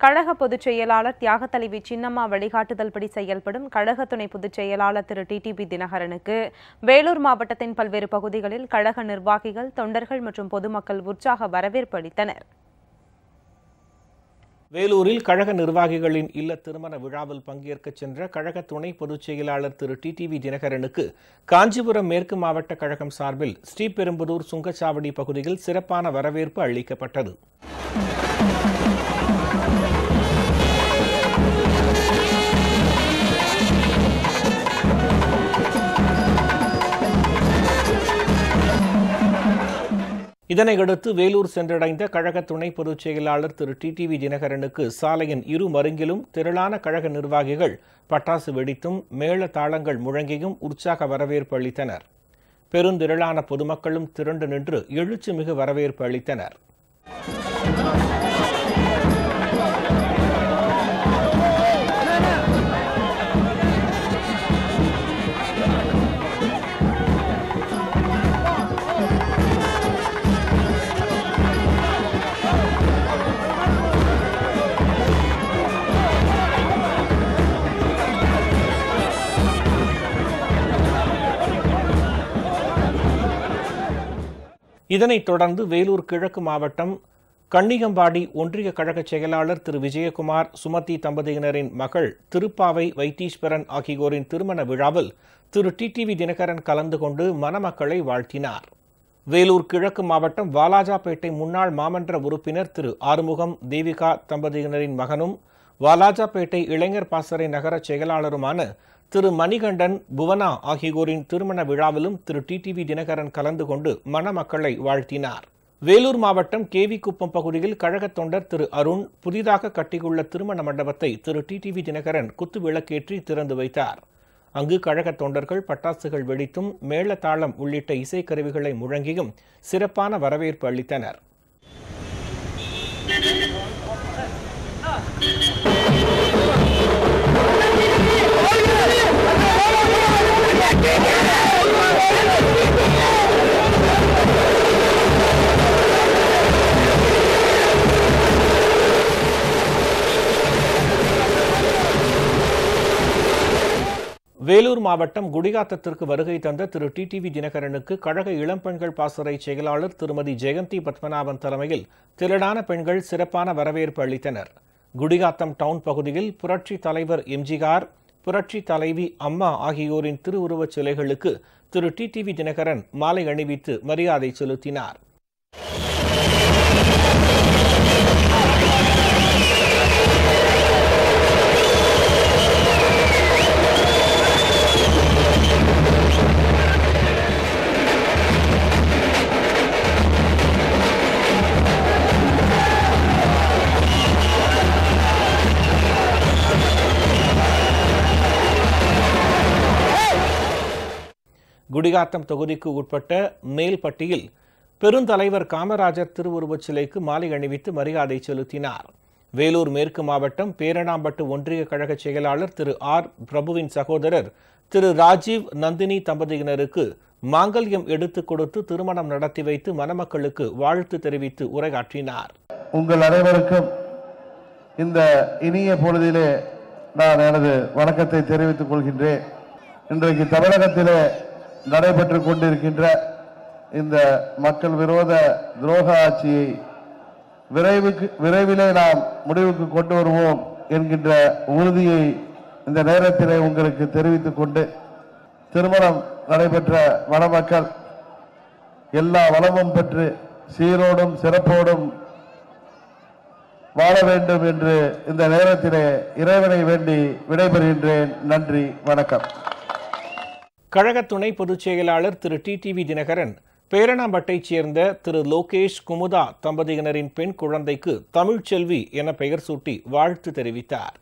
கழக பொதுச் செயலாளர் தியாகத்தலைவி சின்னம்மா வழிகாட்டுதல்படி செயல்படும் கழக துணை பொதுச் செயலாளர் திரு டிடிபி தினகரனுக்கு வேலூர் மாவட்டத்தின் பல்வேறு பகுதிகளில் கழக நிர்வாகிகள் தொண்டர்கள் மற்றும் பொதுமக்கள் உற்சாக வரவேற்பு அளித்தனர். வேலூரில் கழக நிர்வாகிகளின் இல்ல திருமண விழாவில் பங்கேற்க சென்ற கழக துணை பொதுச் செயலாளர் திரு டிடிவி தினகரனுக்கு காஞ்சிபுரம் மேற்கு மாவட்ட கழகம் சார்பில் ஸ்ரீபெரும்புதூர் சுங்கச்சாவடி பகுதியில் சிறப்பான வரவேற்பு அளிக்கப்பட்டது. இதனையடுத்து வேலூர் சென்றடைந்த கழக துணை பொதுச் செயலாளர் திரு. டிடிவி தினகரனுக்கு சாலையின் இரு மருங்கிலும் திரளான கழக நிர்வாகிகள் பட்டாசு வெடித்தும் மேள தாளங்கள் முழங்கியும் உற்சாக வரவேற்பு அளித்தனர். பெருந்திரளான பொதுமக்களும் திரண்டு நின்று எழுச்சிமிகு வரவேற்பு அளித்தனர். இதனைத் தொடர்ந்து வேலூர் கிழக்கு மாவட்டம் கன்னிகம்பாடி ஒன்றிய கழக செயலாளர் திரு. விஜயகுமார் சுமதி தம்பதியினரின் மகள் திருப்பாவை வைத்தீஸ்வரன் ஆகியோரின் திருமண விழாவில் திரு. டிடிவி தினகரன் கலந்து கொண்டு மணமக்களை வாழ்த்தினார். வேலூர் கிழக்கு மாவட்டம் வாலாஜாபேட்டை முன்னாள் மாமன்ற உறுப்பினர் திரு. ஆறுமுகம் தேவிகா தம்பதியினரின் மகனும் வாலாஜாபேட்டை இளைஞர் பாசறை நகர செயலாளருமான திரு மணிகண்டன் புவனா ஆகியோரின் திருமண விழாவிலும் திரு டிடிவி தினகரன் கலந்து கொண்டு மணமக்களை வாழ்த்தினார். வேலூர் மாவட்டம் கேவிக்குப்பம் பகுதியில் கழகத் தொண்டர் திரு அருண் புதிதாக கட்டியுள்ள திருமண மண்டபத்தை திரு டிடிவி தினகரன் குத்து விளக்கேற்றி திறந்து வைத்தார். அங்கு கழகத் தொண்டர்கள் பட்டாசுகள் வெடித்தும் மேளதாளம் உள்ளிட்ட இசைக்கருவிகளை முழங்கியும் சிறப்பான வரவேற்பு அளித்தனர். வேலூர் மாவட்டம் குடிகாத்தத்திற்கு வருகை தந்த திரு. டிடிவி தினகரனுக்கு கழக இளம்பெண்கள் பாசறை செயலாளர் திருமதி ஜெயந்தி பத்மநாபன் தலைமையில் திரளான பெண்கள் சிறப்பான வரவேற்பு அளித்தனர். குடிகாத்தம் டவுன் பகுதியில் புரட்சி தலைவர் எம்ஜிஆர் புரட்சி தலைவி அம்மா ஆகியோரின் திருவுருவச் சிலைகளுக்கு திரு. டிடிவி தினகரன் மாலை அணிவித்து மரியாதை செலுத்தினார். குடிகாத்தம் தொகுதிக்கு உட்பட்ட மேல்பட்டியில் பெருந்தலைவர் காமராஜர் திருவுருவச் சிலைக்கு மாலை அணிவித்து மரியாதை செலுத்தினார். வேலூர் மேற்கு மாவட்டம் பேரணாம்பட்டு ஒன்றிய கழக செயலாளர் திரு ஆர். பிரபுவின் சகோதரர் திரு ராஜீவ் நந்தினி தம்பதியினருக்கு மாங்கல்யம் எடுத்துக் கொடுத்து திருமணம் நடத்தி வைத்து மணமக்களுக்கு வாழ்த்து தெரிவித்து உரையாற்றினார். உங்கள் அனைவருக்கும் இந்த இனிய பொழுதிலே நான் எனது வணக்கத்தை தெரிவித்துக் கொள்கின்றேன். இன்றைக்கு தமிழகத்திலே நடைபெற்று கொண்டிருக்கின்ற இந்த மக்கள் விரோத துரோக ஆட்சியை விரைவுக்கு விரைவிலே நாம் முடிவுக்கு கொண்டு வருவோம் என்கின்ற உறுதியை இந்த நேரத்திலே உங்களுக்கு தெரிவித்துக் கொண்டு திருமணம் நடைபெற்ற வனமக்கள் எல்லா வளமும் பெற்று சீரோடும் சிறப்போடும் வாழ வேண்டும் என்று இந்த நேரத்திலே இறைவனை வேண்டி விடைபெறுகின்றேன். நன்றி வணக்கம். கழக துணை பொதுச் செயலாளர் திரு டிடிவி தினகரன் பேரணாம்பட்டைச் சேர்ந்த திரு லோகேஷ் குமுதா தம்பதியினரின் பெண் குழந்தைக்கு தமிழ்ச்செல்வி என பெயர் சூட்டி வாழ்த்து தெரிவித்தார்.